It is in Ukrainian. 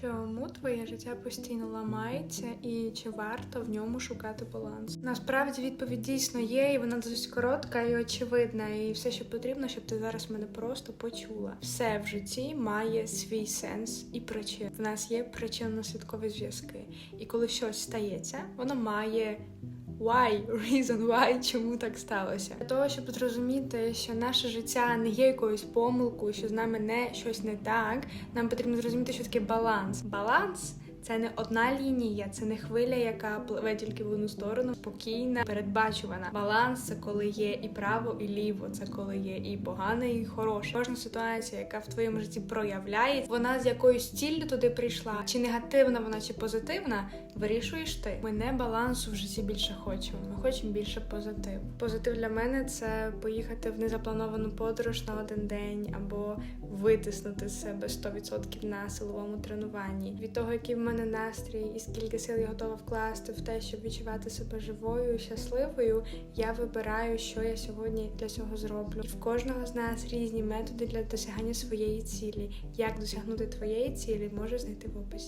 Чому твоє життя постійно ламається і чи варто в ньому шукати баланс? Насправді відповідь дійсно є, і вона досить коротка і очевидна. І все, що потрібно, щоб ти зараз мене просто почула. Все в житті має свій сенс і причину. В нас є причинно-святкові зв'язки. І коли щось стається, воно має Why? Reason why, чому так сталося? Для того, щоб зрозуміти, що наше життя не є якоюсь помилкою, що з нами не щось не так, нам потрібно зрозуміти, що таке баланс. Баланс це не одна лінія, це не хвиля, яка пливе тільки в одну сторону, спокійна, передбачувана. Баланс це коли є і право, і ліво, це коли є і погане, і хороше. Кожна ситуація, яка в твоєму житті проявляється, вона з якоюсь ціллю туди прийшла, чи негативна вона, чи позитивна, вирішуєш ти. Ми не балансу в житті більше хочемо. Ми хочемо більше позитиву. Позитив для мене це поїхати в незаплановану подорож на один день або витиснути себе 100% на силовому тренуванні. Від того, який в мене настрій і скільки сил я готова вкласти в те, щоб відчувати себе живою і щасливою, я вибираю, що я сьогодні для цього зроблю. І в кожного з нас різні методи для досягання своєї цілі. Як досягнути твоєї цілі, можеш знайти в описі.